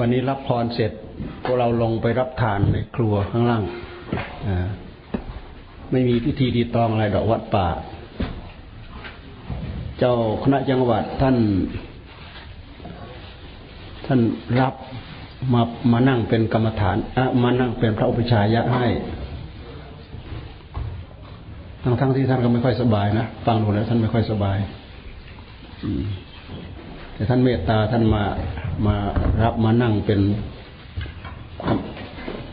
วันนี้รับพรเสร็จพวกเราลงไปรับทานในครัวข้างล่างไม่มีพิธีดีตองอะไรดอกวัดป่า เจ้าคณะจังหวัดท่าน ท่านรับมามานั่งเป็นกรรมฐานอะมานั่งเป็นพระอุปชายะให้ ทั้งทั้งที่ท่านก็ไม่ค่อยสบายนะ ฟังดูแล้วท่านไม่ค่อยสบาย แต่ท่านเมตตาท่านมามารับมานั่งเป็น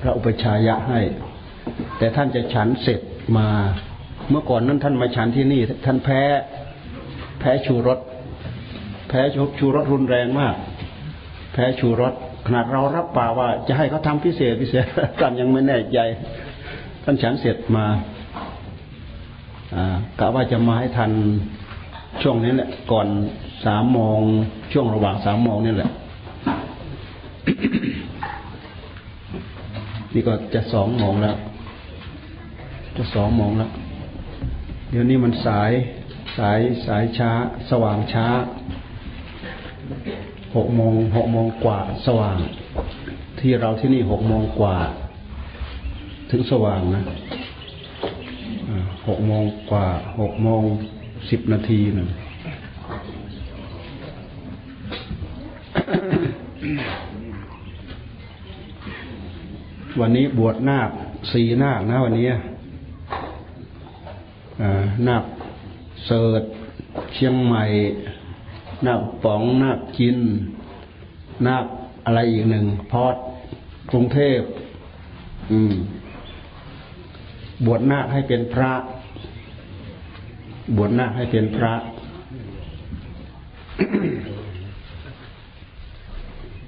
พระอุปชายะให้ แต่ท่านจะฉันเสร็จมาเมื่อก่อนนั้นท่านมาฉันที่นี่ ท่านแพ้ แพ้ชูรสแพ้ชูรสรุนแรงมาก แพ้ชูรสขนาดเรารับปากว่า จะให้เขาทาพิเศษพิเศษท่านยังไม่แน่ใจ ท่านฉันเสร็จมากะว่าจะมาให้ทันช่วงนี้แหละก่อน สามโมงช่วงระหว่างสามโมงนี่แหละ นี่ก็จะสองโมงแล้ว จะสองโมงแล้ว เดี๋ยวนี้มันสายสายสายช้า สว่างช้าหกโมงหกโมงกว่าสว่าง ที่เราที่นี่หกโมงกว่า ถึงสว่างนะหกโมงกว่าหกโมงสิบนาทีหนึ่ง วันนี้บวชนาคสี่นาคนะวันนี้นาคเสิร์ตเชียงใหม่นาคป๋องนาคจินนาคอะไรอีกหนึ่งพอดกรุงเทพ อืม บวชนาคให้เป็นพระ บวชนาคให้เป็นพระ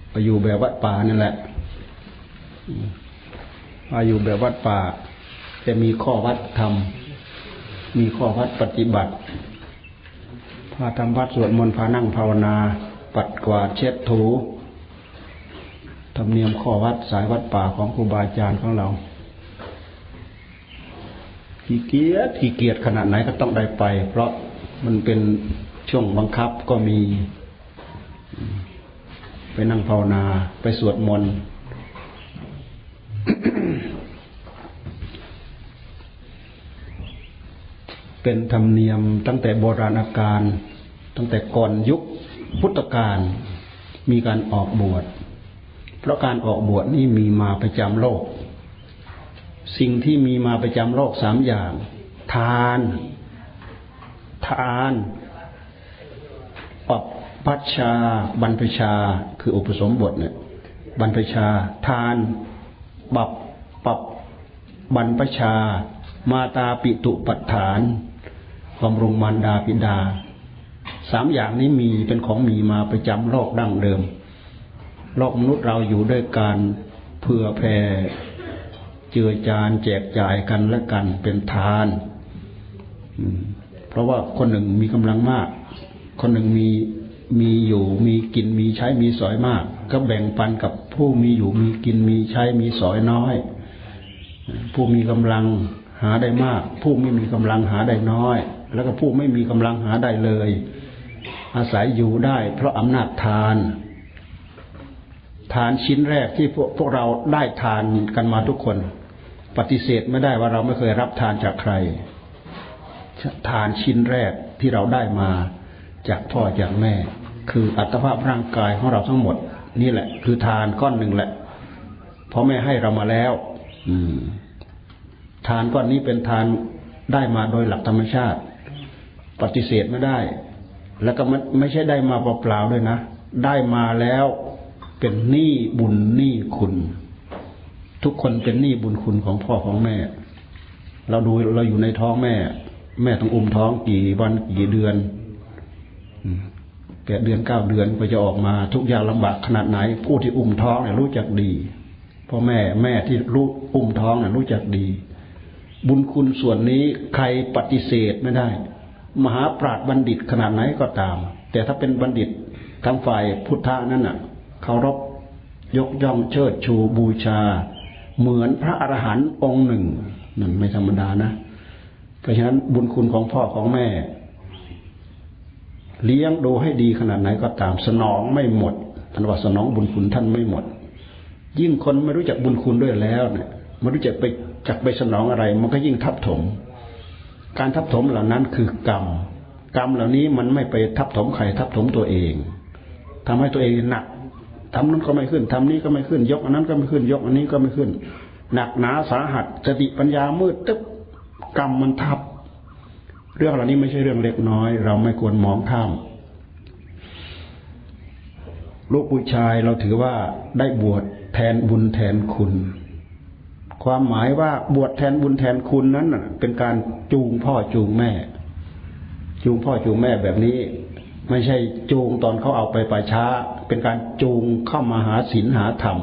ไปอยู่แบบวัดป่านั่นแหละ มาอยู่แบบวัดป่า จะมีข้อวัดธรรมมีข้อวัดปฏิบัติพาทำวัดสวดมนต์พานั่งภาวนา ปัดกวาดเช็ดถูธรรมเนียมข้อวัดสายวัดป่าของครูบาอาจารย์ของเราขี้เกียจขี้เกียจขนาดไหนก็ต้องได้ไป เพราะมันเป็นช่วงบังคับก็มี ไปนั่งภาวนา ไปสวดมนต์ เป็นธรรมเนียมตั้งแต่โบราณกาลตั้งแต่ก่อนยุคพุทธกาลมีการออกบวช เพราะการออกบวชนี่มีมาประจำโลก สิ่งที่มีมาประจำโลกสามอย่าง ทาน ทานปับพัชชา บรรพชา คืออุปสมบทเนี่ยบรรพชา ทานบับปับบรรพชา มาตาปิตุปัฏฐาน บำรุงมารดาปิดา สามอย่างนี้มีเป็นของมีมาประจำโลกดั้งเดิม โลกมนุษย์เราอยู่ด้วยการเพื่อแผ่เจือจานแจกจ่ายกันและกันเป็นทานเพราะว่าคนหนึ่งมีกำลังมาก คนหนึ่งมีมีอยู่มีกินมีใช้มีสอยมาก ก็แบ่งปันกับผู้มีอยู่มีกินมีใช้มีสอยน้อย ผู้มีกำลังหาได้มาก ผู้ไม่มีกำลังหาได้น้อย แล้วก็ผู้ไม่มีกำลังหาได้เลย อาศัยอยู่ได้ เพราะอำนาจทาน ทานชิ้นแรกที่พวกพวกเราได้ทานกันมาทุกคน ปฏิเสธไม่ได้ว่าเราไม่เคยรับทานจากใคร ทานชิ้นแรกที่เราได้มาจากพ่อจากแม่ คืออัตภาพร่างกายของเราทั้งหมด นี่แหละ คือทานก้อนหนึ่งแหละเพราะแม่ให้เรามาแล้ว อืมทานก้อนนี้เป็นทานได้มาโดยหลักธรรมชาติ ปฏิเสธไม่ได้ แล้วก็ไม่ไม่ใช่ได้มาเปล่าๆด้วยนะ ได้มาแล้วเป็นหนี้บุญหนี้คุณ ทุกคนเป็นหนี้บุญคุณของพ่อของแม่ เราดูเราอยู่ในท้องแม่ แม่ต้องอุ้มท้องกี่วันกี่เดือนแปดเดือนเก้าเดือนก็จะออกมาทุกอย่างลำบากขนาดไหน ผู้ที่อุ้มท้องเนี่ยรู้จักดีพ่อแม่แม่ที่รู้อุ้มท้องเนี่ยรู้จักดี บุญคุณส่วนนี้ใครปฏิเสธไม่ได้ มหาปราดบัณฑิตขนาดไหนก็ตาม แต่ถ้าเป็นบัณฑิตทางฝ่ายพุทธะนั้นน่ะเคารพยกย่องเชิดชูบูชา เหมือนพระอรหันต์องค์หนึ่งนั่นไม่ธรรมดานะ เพราะฉะนั้นบุญคุณของพ่อของแม่ เลี้ยงดูให้ดีขนาดไหนก็ตาม สนองไม่หมดอันว่าสนองบุญคุณท่านไม่หมด ยิ่งคนไม่รู้จักบุญคุณด้วยแล้วเนี่ยไม่รู้จักไปจักไปสนองอะไร มันก็ยิ่งทับถม การทับถมเหล่านั้นคือกรรม กรรมเหล่านี้มันไม่ไปทับถมใครทับถมตัวเองทำให้ตัวเองหนักทำนั้นก็ไม่ขึ้นทำนี้ก็ไม่ขึ้น ยกอันนั้นก็ไม่ขึ้น ยกอันนี้ก็ไม่ขึ้น หนักหนาสาหัสสติปัญญามืดตึ๊บกรรมมันทับ เรื่องเหล่านี้ไม่ใช่เรื่องเล็กน้อย เราไม่ควรมองข้ามลูกผู้ชายเราถือว่าได้บวชแทนบุญแทนคุณ ความหมายว่าบวชแทนบุญแทนคุณนั้นเป็นการจูงพ่อจูงแม่ จูงพ่อจูงแม่แบบนี้ ไม่ใช่จูงตอนเขาเอาไปป่าช้า เป็นการจูงเข้ามาหาศีลหาธรรม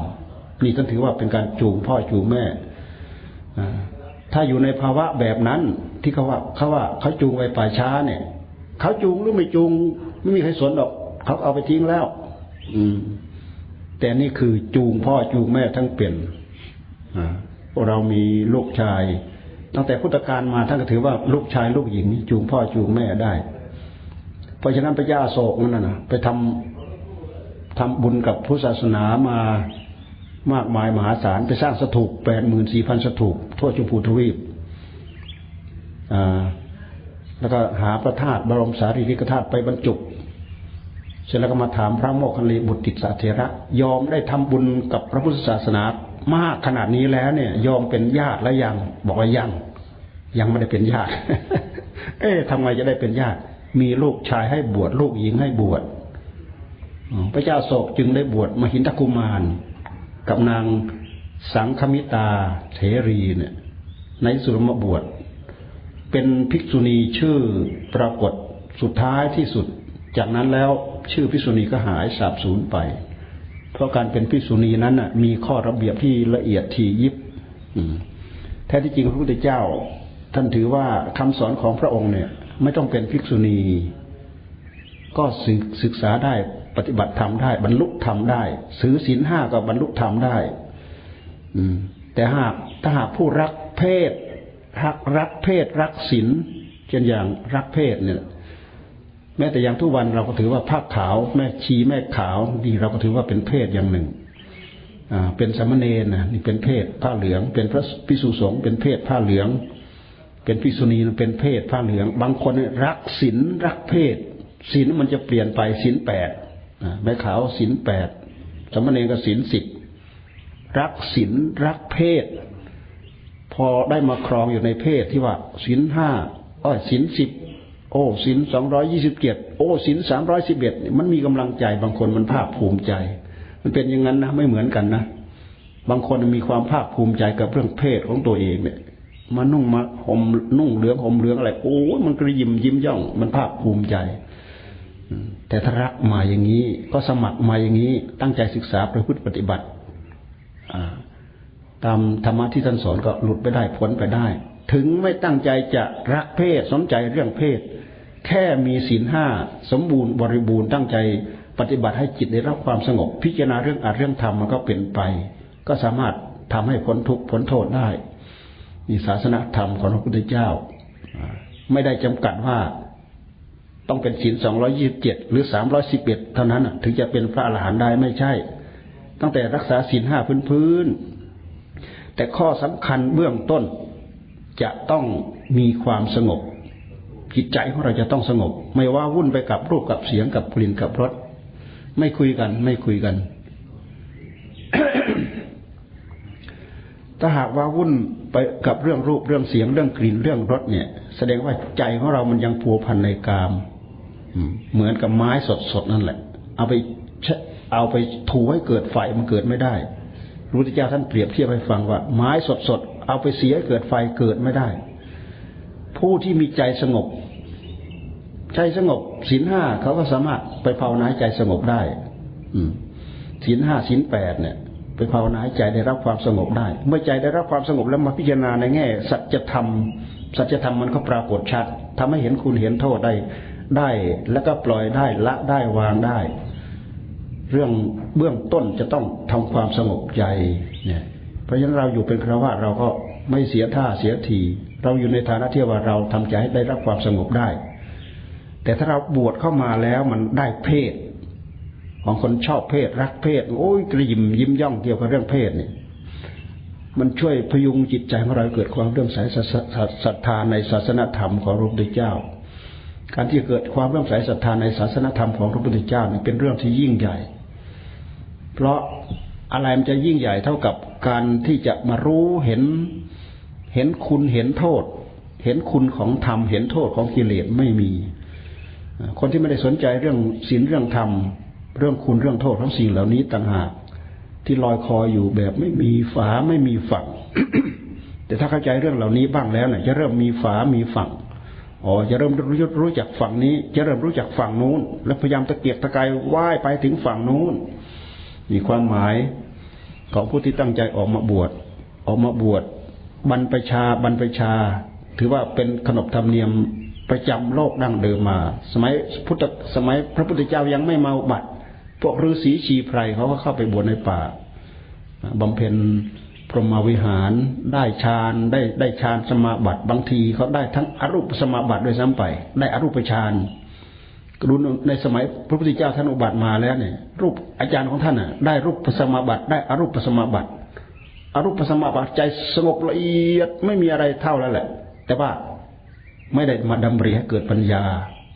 นี่ท่านถือว่าเป็นการจูงพ่อจูงแม่ถ้าอยู่ในภาวะแบบนั้นที่เขาว่าเขาว่าเขาจูงไปป่าช้าเนี่ยเขาจูงหรือไม่จูง ไม่มีใครสนหรอกเขาเอาไปทิ้งแล้ว อืม แต่นี่คือจูงพ่อจูงแม่ทั้งเปลี่ยน พวกเรามีลูกชาย ตั้งแต่พุทธกาลมาท่านก็ถือว่าลูกชายลูกหญิง จูงพ่อจูงแม่ได้ เพราะฉะนั้นพระยาโศกนั่นนะไปทำทำบุญกับพุทธศาสนามามากมายมหาศาลไปสร้างสถูปแปดหมื่นสี่พันสถูปทั่วชมพูทวีปแล้วก็หาพระธาตุบรมสารีริกธาตุไปบรรจุเสร็จแล้วก็มาถามพระโมคคัลลีบุตรติสาเถระ ยอมได้ทำบุญกับพระพุทธศาสนา มากขนาดนี้แล้วเนี่ยยอมเป็นญาติแล้วยัง บอกว่ายัง ยังไม่ได้เป็นญาติ เอ๊ะทำไงจะได้เป็นญาติ มีลูกชายให้บวชลูกหญิงให้บวชพระเจ้าโศกจึงได้บวชมหินทกุมาร กับนางสังคมิตาเถรีเนี่ย ในสุรมบวชเป็นภิกษุณีชื่อปรากฏสุดท้ายที่สุด จากนั้นแล้วชื่อภิกษุณีก็หายสาบสูญไป ราะการเป็นภิกษุณีนั้นน่ะมีข้อระเบียบที่ละเอียดทียิบแท้ที่จริงพระพุทธเจ้า ท่านถือว่าคำสอนของพระองค์เนี่ย ไม่ต้องเป็นภิกษุณี ก็ศึกษาได้ปฏิบัติธรรมได้ บรรลุธรรมได้ซื้อศีลห้าก็บรรลุธรรมได้ อืม แต่หากถ้าหากผู้รักเพศรักรักเพศรักศีลเช่นอย่างรักเพศเนี่ย ม้แต่อย่างทุกวันเราก็ถือว่าผ้าขาวแม่ชีแม่ขาวนี่เราก็ถือว่าเป็นเพศอย่างหนึ่งอ่าเป็นสมณเณรนะนี่เป็นเพศผ้าเหลือง เป็นพระพิสุสงฆ์เป็นเพศผ้าเหลือง เป็นพิสุณีเป็นเพศผ้าเหลือง บางคนรักศีลรักเพศศีลมันจะเปลี่ยนไปศีลแปดแม่ขาวศีลแปดสมณเณรก็ศีลสิบรักศีลรักเพศ พอได้มาครองอยู่ในเพศที่ว่าศีลห้าอ้อศีลสิบ โอ้ศีลสองร้อยี่สิบเจ็ดโอ้ศีลสามร้อยสิบเอ็ดมันมีกำลังใจ บางคนมันภาคภูมิใจ มันเป็นอย่างนั้นนะไม่เหมือนกันนะบางคนมีความภาคภูมิใจกับเรื่องเพศของตัวเองเนี่ยมานุ่งมาห่มนุ่งเหลืองห่มเหลืองอะไร โอ้มันกระยิมยิ้มย่อง มันภาคภูมิใจแต่ถ้ารักมาอย่างนี้ ก็สมัครมาอย่างนี้ ตั้งใจศึกษาประพฤติปฏิบัติตามธรรมะที่ท่านสอนก็หลุดไปได้พ้นไปได้ ถึงไม่ตั้งใจจะรักเพศสนใจเรื่องเพศ แค่มีศีลห้าสมบูรณ์บริบูรณ์ตั้งใจปฏิบัติให้จิตได้รับความสงบ พิจารณาเรื่องอาเรื่องธรรมมันก็เป็นไป ก็สามารถทำให้พ้นทุกข์พ้นโทษได้นี่ศาสนาธรรมของพระพุทธเจ้า ไม่ได้จำกัดว่าต้องเป็นศีลสองร้อยี่สิบเจ็ดหรือสามร้อยสิบเอ็ดเท่านั้นถึงจะเป็นพระอรหันต์ได้ไม่ใช่ ตั้งแต่รักษาศีลห้าพื้นพื้นแต่ข้อสำคัญเบื้องต้นจะต้องมีความสงบ จิตใจของเราจะต้องสงบ ไม่ว่าวุ่นไปกับรูปกับเสียงกับกลิ่นกับรสไม่คุยกัน ไม่คุยกัน ถ้าหากว่าวุ่นไปกับเรื่องรูปเรื่องเสียงเรื่องกลิ่นเรื่องรสเนี่ย แสดงว่าใจของเรามันยังพัวพันในกามเหมือนกับไม้สดๆนั่นแหละ เอาไปเอาไปถูให้เกิดไฟมันเกิดไม่ได้ระพุทธเจ้าท่านเปรียบเทียบให้ฟังว่า ไม้สดๆเอาไปเสียเกิดไฟเกิดไม่ได้ ผู้ที่มีใจสงบ ใจสงบศีลห้าเขาก็สามารถไปภาวนาใจสงบได้ อืศีลห้าศีลแปดเนี่ย ไปภาวนาใจได้รับความสงบได้ เมื่อใจได้รับความสงบแล้วมาพิจารณาในแง่ สัจธรรม สัจธรรมมันก็ปรากฏชัดทำให้เห็นคุณเห็นโทษได้ได้ แล้วก็ปล่อยได้ละได้วางได้ เรื่องเบื้องต้นจะต้องทำความสงบใจเนี่ย เพราะฉะนั้นเราอยู่เป็นคราวาเราก็ไม่เสียท่าเสียที เราอยู่ในฐานะที่ว่าเราทำใจให้ได้รับความสงบได้ แต่ถ้าเราบวชเข้ามาแล้วมันได้เพศของคนชอบเพศรักเพศโอ้ยกระยิมยิ้มย่องเกี่ยวกับเรื่องเพศนี่มันช่วยพยุงจิตใจของเราเกิดความเรื่อมใสศรัทธาในศาสนธรรมของพระพุทธเจ้า การที่เกิดความเรื่อมใสศรัทธาในศาสนธรรมของพระพุทธเจ้านี่เป็นเรื่องที่ยิ่งใหญ่ เพราะอะไรมันจะยิ่งใหญ่เท่ากับการที่จะมารู้เห็นเห็นคุณเห็นโทษ เห็นคุณของธรรมเห็นโทษของกิเลสไม่มี คนที่ไม่ได้สนใจเรื่องศีลเรื่องธรรม เรื่องคุณเรื่องโทษของสิ่งเหล่านี้ต่างหากที่ลอยคออยู่แบบไม่มีฝาไม่มีฝั่ง แต่ถ้าเข้าใจเรื่องเหล่านี้บ้างแล้วเนี่ยจะเริ่มมีฝามีฝั่งอ๋อจะเริ่มรู้รู้จักฝั่งนี้ จะเริ่มรู้จักฝั่งนู้น แล้วพยายามตะเกียกตะกายว่ายไปถึงฝั่งนู้นมีความหมายของผู้ที่ตั้งใจออกมาบวชออกมาบวชบรรพชาบรรพชา ถือว่าเป็นขนบธรรมเนียม ประจำโลกดั้งเดิมมา สมัยพุทธสมัยพระพุทธเจ้ายังไม่มาบัตรพวกฤาษีชีไพรเขาก็เข้าไปบวชในป่าบำเพ็ญพรหมวิหารได้ฌานได้ได้ฌานสมาบัติบางทีเขาได้ทั้งอรูปสมาบัติด้วยซ้ำไป ได้อรูปฌานดูในสมัยพระพุทธเจ้าท่านอุบัติมาแล้วเนี่ย รูปอาจารย์ของท่านน่ะ ได้รูปสมาบัติ ได้อรูปสมาบัติอรูปสมาบัติใจสงบละเอียดไม่มีอะไรเท่าแล้วแหละ แต่ว่า ไม่ได้มาดำริให้เกิดปัญญา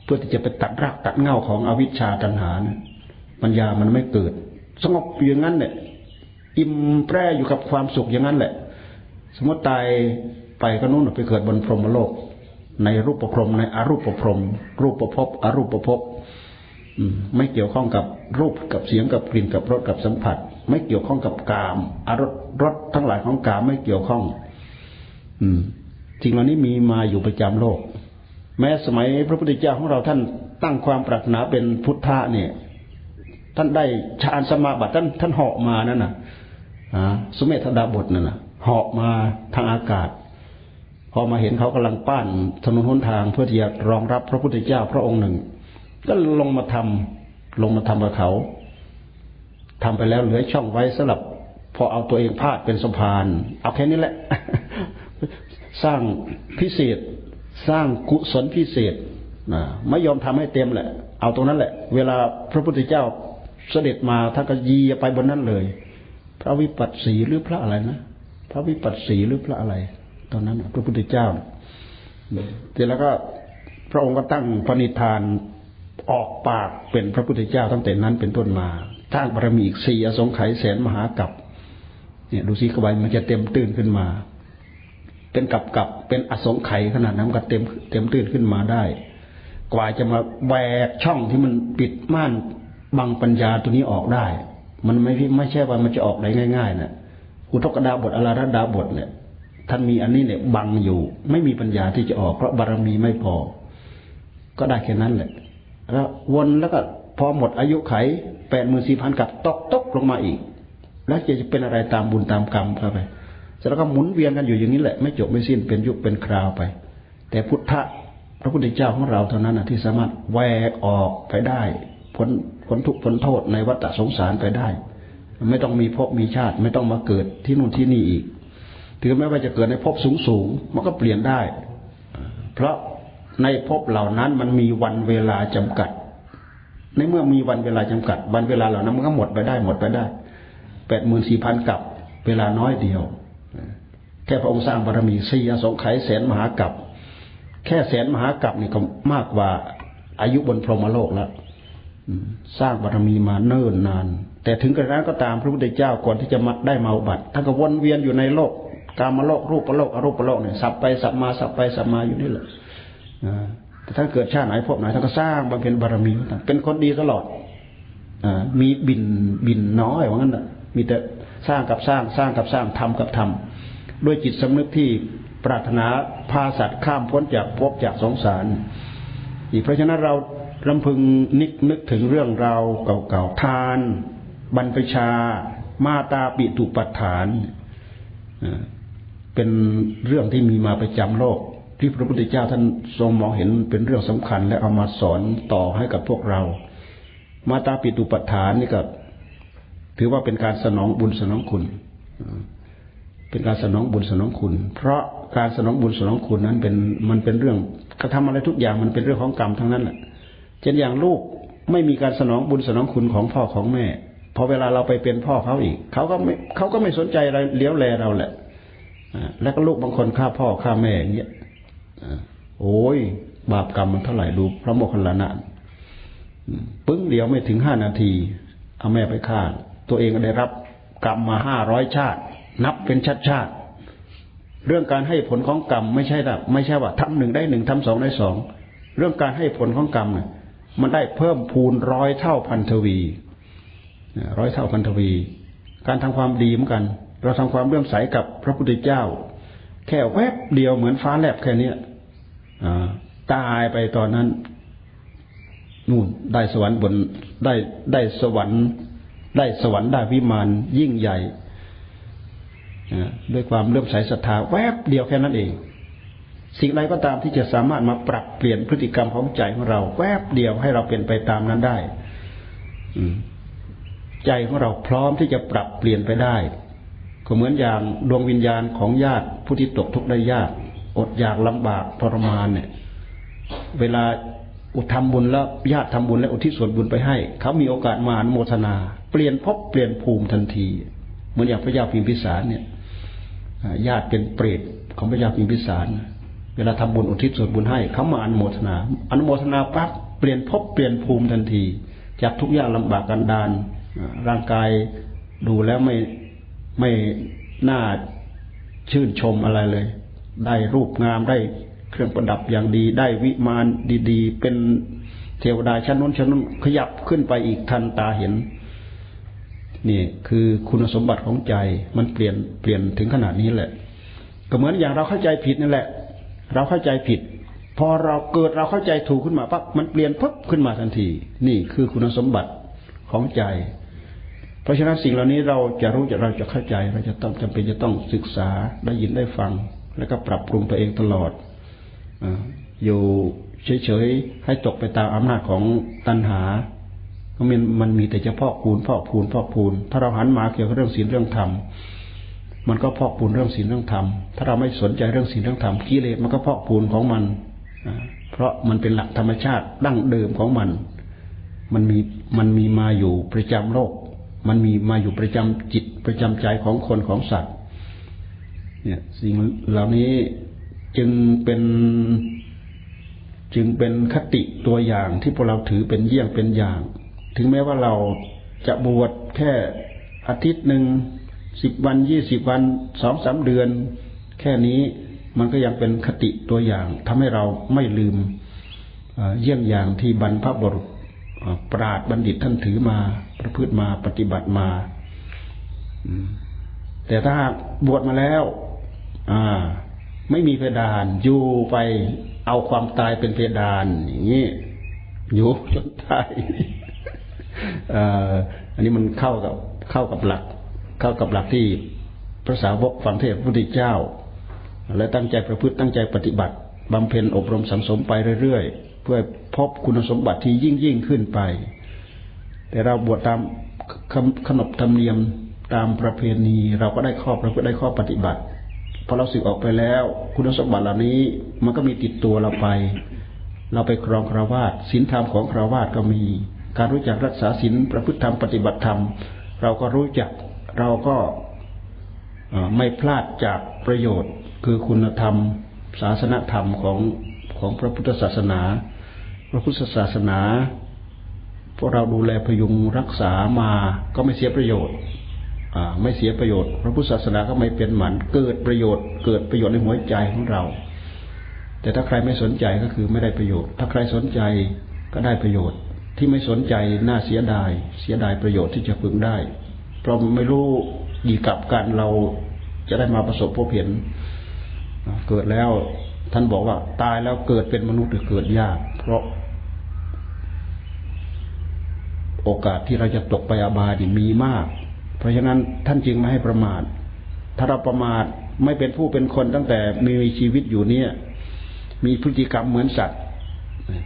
เพื่อที่จะไปตัดรากตัดเงาของอวิชชาตัณหานะปัญญามันไม่เกิด สงบอยู่อย่างนั้นเนี่ยอิ่มแปรอยู่กับความสุขอย่างนั้นแหละ สมมติตายไปก็นู่นไปเกิดบนพรหมโลก ในรูปประพรมในอรูปประพรมรูปประพบอรูปประพบไม่เกี่ยวข้องกับรูปกับเสียงกับกลิ่นกับรสกับสัมผัส ไม่เกี่ยวข้องกับกามอารสรสทั้งหลายของกามไม่เกี่ยวข้อง อืม จริงเหล่านี้มีมาอยู่ประจำโลก แม้สมัยพระพุทธเจ้าของเราท่านตั้งความปรารถนาเป็นพุทธะเนี่ย ท่านได้ฌานสมาบัติท่านท่านเหาะมานั่นน่ะสุเมธดาบทนั่นน่ะเหาะมาทางอากาศ พอมาเห็นเขากำลังปั้นถนนหนทางเพื่อที่จะรองรับพระพุทธเจ้าพระองค์หนึ่ง ก็ลงมาทำลงมาทำกับเขาทำไปแล้วเหลือช่องไว้สำหรับพอเอาตัวเองพาดเป็นสะพาน เอาแค่นี้แหละ สร้างพิเศษ สร้างกุศลพิเศษนะไม่ยอมทำให้เต็มแหละ เอาตรงนั้นแหละ เวลาพระพุทธเจ้าเสด็จมาท่านก็ยีไปบนนั้นเลย พระวิปัสสีหรือพระอะไรนะพระวิปัสสีหรือพระอะไร ตอนนั้นพระพุทธเจ้าเสร็จแล้วก็พระองค์ก็ตั้งปณิธานออกปากเป็นพระพุทธเจ้าตั้งแต่นั้นเป็นต้นมาท้างบารมีอีกสี่อสงไขยแสนมหากับเนี่ยดูสิกบายมันจะเต็มตื้นขึ้นมา เป็นกับกับเป็นอสงไขยขนาดนั้นก็เต็มเต็มตื้นขึ้นมาได้ กว่าจะมาแหวกช่องที่มันปิดม่านบังปัญญาตัวนี้ออกได้ มันไม่ไม่ใช่ว่ามันจะออกได้ง่ายๆนะอุทกดาบทอลาระดาบทเนี่ยท่านมีอันนี้เนี่ยบังอยู่ ไม่มีปัญญาที่จะออกเพราะบารมีไม่พอ ก็ได้แค่นั้นแหละ แล้ววนแล้วก็พอหมดอายุไขแปดหมื่นสี่พันกับตกตกลงมาอีก แล้วจะจะเป็นอะไรตามบุญตามกรรมเข้าไป แล้วก็หมุนเวียนกันอยู่อย่างนี้แหละ ไม่จบไม่สิ้นเป็นยุคเป็นคราวไป แต่พุทธะพระพุทธเจ้าของเราเท่านั้นนะที่สามารถแหวกออกไปได้พ้นพ้นทุกพ้นโทษในวัฏสงสารไปได้ ไม่ต้องมีภพมีชาติ ไม่ต้องมาเกิดที่นู่นที่นี่อีก ถึงแม้ว่าจะเกิดในภพสูงสูงมันก็เปลี่ยนได้ เพราะในภพเหล่านั้นมันมีวันเวลาจำกัด ในเมื่อมีวันเวลาจำกัด วันเวลาเหล่านั้นมันก็หมดไปได้หมดไปได้แปดหมื่นสี่พันกับเวลาน้อยเดียว แค่พระองค์สร้างบารมีสี่สงไขยแสนมหากับแค่แสนมหากับนี่ก็มากกว่าอายุบนพรหมโลกแล้วสร้างบารมีมาเนิ่นนาน แต่ถึงกระนั้นก็ตามพระพุทธเจ้าก่อนที่จะมาได้มาบัติท่านก็วนเวียนอยู่ในโลกกามาโลกรูปโลกอรูปโลกเนี่ยสับไปสับมาสับไปสับมาอยู่นี่แหละแต่ถ้าเกิดชาติไหนพบไหนท่านก็สร้างบำเพ็ญบารมีเป็นคนดีตลอดอมีบินบินน้อยว่างั้นแหะมีแต่ สร้างกับสร้างสร้างกับสร้างทำกับทำด้วยจิตสำนึกที่ปรารถนาพาสัตว์ข้ามพ้นจากภพจากสงสาร อีกเพราะฉะนั้นเราลำพึงนึกนึกถึงเรื่องราวเก่าๆทาน บรรพชา มาตาปิตุปัฏฐาน เป็นเรื่องที่มีมาประจำโลก ที่พระพุทธเจ้าท่านทรงมองเห็นเป็นเรื่องสำคัญและเอามาสอนต่อให้กับพวกเรา มาตาปิตุปัฏฐานนี่ก็ ถือว่าเป็นการสนองบุญสนองคุณ เป็นการสนองบุญสนองคุณ เพราะการสนองบุญสนองคุณนั้นเป็นมันเป็นเรื่องกระทำอะไรทุกอย่างมันเป็นเรื่องของกรรมทั้งนั้นแหละเช่นอย่างลูกไม่มีการสนองบุญสนองคุณของพ่อของแม่พอเวลาเราไปเป็นพ่อเขาอีกเขาก็ไม่เขาก็ไม่สนใจอะไรเลี้ยวแลเราแหละแล้วก็ลูกบางคนฆ่าพ่อฆ่าแม่อย่างเงี้ยโอ้ยบาปกรรมมันเท่าไหร่ดูพระโมคคัลลานะปึ้งเดียวไม่ถึงห้านาที เอาแม่ไปฆ่า ตัวเองก็ได้รับกรรมมาห้าร้อยชาติ นับเป็นชาติชาติ เรื่องการให้ผลของกรรมไม่ใช่แบบไม่ใช่ว่าทำหนึ่งได้หนึ่งทำสองได้สองเรื่องการให้ผลของกรรมเนี่ยมันได้เพิ่มพูนร้อยเท่าพันทวีร้อยเท่าพันทวี การทำความดีเหมือนกัน เราทำความเรื่องใสกับพระพุทธเจ้า แค่แวบเดียวเหมือนฟ้าแลบแค่นี้ตายไปตอนนั้นนู่นได้สวรรค์บนได้ได้สวรรค์ ได้สวรรค์ได้วิมานยิ่งใหญ่ด้วยความเลื่อมใสศรัทธาแวบเดียวแค่นั้นเอง สิ่งใดก็ตามที่จะสามารถมาปรับเปลี่ยนพฤติกรรมของใจของเรา แวบเดียวให้เราเป็นไปตามนั้นได้ใจของเราพร้อมที่จะปรับเปลี่ยนไปได้ ก็เหมือนอย่างดวงวิญญาณของญาติผู้ที่ตกทุกข์ได้ยาก อดอยากลำบากทรมานเนี่ย เวลา อุทำบุญแล้วญาติทำบุญและอุทิศส่วนบุญไปให้ เขามีโอกาสมาอนุโมทนา เปลี่ยนภพเปลี่ยนภูมิทันที เหมือนอย่างพระยาพิมพิสารเนี่ยญาติเป็นเปรตของพระยาพิมพิสาร เวลาทำบุญอุทิศส่วนบุญให้ เขามาอนุโมทนา อนุโมทนาปั๊บเปลี่ยนภพเปลี่ยนภูมิทันที จากทุกยากลำบากกันดานร่างกายดูแล้วไม่ไม่น่าชื่นชมอะไรเลย ได้รูปงามได้ เครื่องประดับอย่างดีได้วิมานดีๆ เป็นเทวดาชั้นนู้นชั้นนู้นขยับขึ้นไปอีกทันตาเห็นนี่คือคุณสมบัติของใจมันเปลี่ยนเปลี่ยนถึงขนาดนี้แหละ ก็เหมือนอย่างเราเข้าใจผิดนั่นแหละ เราเข้าใจผิด พอเราเกิดเราเข้าใจถูกขึ้นมาปั๊บมันเปลี่ยนปุ๊บขึ้นมาทันที นี่คือคุณสมบัติของใจ เพราะฉะนั้นสิ่งเหล่านี้เราจะรู้จะเราจะเข้าใจเราจะต้องจำเป็นจะต้องศึกษาได้ยินได้ฟัง แล้วก็ปรับปรุงตัวเองตลอด อยู่เฉยๆให้ตกไปตามอำนาจของตัณหา ก็มันมันมีแต่จะพอกพูนพอกพูนพอกพูน ถ้าเราหันมาเกี่ยวกับเรื่องศีลเรื่องธรรมมันก็พอกพูนเรื่องศีลเรื่องธรรม ถ้าเราไม่สนใจเรื่องศีลเรื่องธรรมกิเลสมันก็พอกพูนของมัน เพราะมันเป็นหลักธรรมชาติดั้งเดิมของมัน มันมีมันมีมาอยู่ประจำโลก มันมีมาอยู่ประจำจิตประจำใจของคนของสัตว์ เนี่ยสิ่งเหล่านี้ จึงเป็นจึงเป็นคติตัวอย่างที่พวกเราถือเป็นเยี่ยงเป็นอย่าง ถึงแม้ว่าเราจะบวชแค่อาทิตย์หนึ่งสิบวันยี่สิบวันสองสามเดือน แค่นี้มันก็ยังเป็นคติตัวอย่างทำให้เราไม่ลืมเยี่ยงอย่างที่บรรพบุรุษปราดบัณฑิตท่านถือมาประพฤติมาปฏิบัติมาแต่ถ้าบวชมาแล้ว อ่า ไม่มีเพดานอยู่ไปเอาความตายเป็นเพดานอย่างนี้อยู่จนตายอันนี้มันเข้ากับเข้ากับหลัก เข้ากับหลักที่พระสาวกฝังเทพพระพุทธเจ้า และตั้งใจประพฤติตั้งใจปฏิบัติบำเพ็ญอบรมสังสมไปเรื่อยๆ เพื่อพบคุณสมบัติที่ยิ่งยิ่งขึ้นไป แต่เราบวชตามขนบธรรมเนียมตามประเพณี เราก็ได้ข้อเราก็ได้ข้อปฏิบัติ พอเราสึกออกไปแล้ว คุณสมบัติเหล่านี้มันก็มีติดตัวเราไป เราไปครองคราวาสศีลธรรมของคราวาสก็มี การรู้จักรักษาศีลประพฤติธรรมปฏิบัติธรรม เราก็รู้จักเราก็ไม่พลาดจากประโยชน์ คือคุณธรรม ศาสนธรรมของของพระพุทธศาสนา พระพุทธศาสนาพวกเราดูแลพยุงรักษามาก็ไม่เสียประโยชน์ ไม่เสียประโยชน์ พระพุทธศาสนาก็ไม่เป็นหมัน เกิดประโยชน์ เกิดประโยชน์ในหัวใจของเรา แต่ถ้าใครไม่สนใจก็คือไม่ได้ประโยชน์ ถ้าใครสนใจก็ได้ประโยชน์ ที่ไม่สนใจน่าเสียดาย เสียดายประโยชน์ที่จะพึงได้ เพราะไม่รู้ดีกับการเราจะได้มาประสบพบเห็น เกิดแล้วท่านบอกว่าตายแล้วเกิดเป็นมนุษย์หรือเกิดยาก เพราะ โอกาสที่เราจะตกไปอาบายมีมาก เพราะฉะนั้นท่านจึงไม่ให้ประมาท ถ้าเราประมาทไม่เป็นผู้เป็นคนตั้งแต่มีชีวิตอยู่เนี่ย มีพฤติกรรมเหมือนสัตว์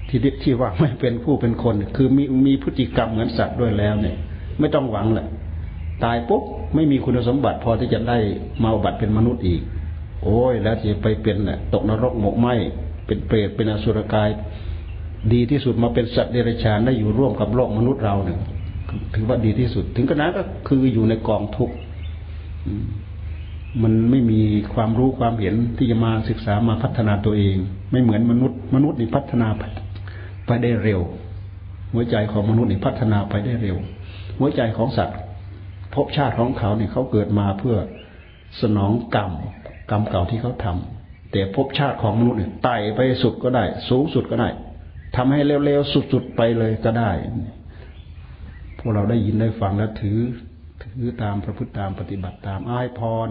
ที่ที่ว่าไม่เป็นผู้เป็นคน คือมีมีพฤติกรรมเหมือนสัตว์ด้วยแล้วเนี่ย ไม่ต้องหวังแหละตายปุ๊บไม่มีคุณสมบัติพอที่จะได้มาบัติเป็นมนุษย์อีก โอ้ยแล้วจะไปเป็นน่ะตกนรกหมกไหมเป็นเปรตเป็นอสุรกาย ดีที่สุดมาเป็นสัตว์เดรัจฉานได้อยู่ร่วมกับโลกมนุษย์เราเนี่ย ถือว่าดีที่สุด ถึงขนาดก็คืออยู่ในกองทุกข์มันไม่มีความรู้ความเห็นที่จะมาศึกษามาพัฒนาตัวเอง ไม่เหมือนมนุษย์ มนุษย์นี่พัฒนาไปได้เร็ว หัวใจของมนุษย์นี่พัฒนาไปได้เร็ว หัวใจของสัตว์ภพชาติของเขาเนี่ยเขาเกิดมาเพื่อสนองกรรมกรรมเก่าที่เขาทำแต่ภพชาติของมนุษย์เนี่ยไต่ไปสุดก็ได้ สูงสุดก็ได้ทำให้เร็วๆสุดๆไปเลยก็ได้ พวกเราได้ยินได้ฟังแล้วถือ ถือตามประพฤติตามปฏิบัติตามอ้ายพร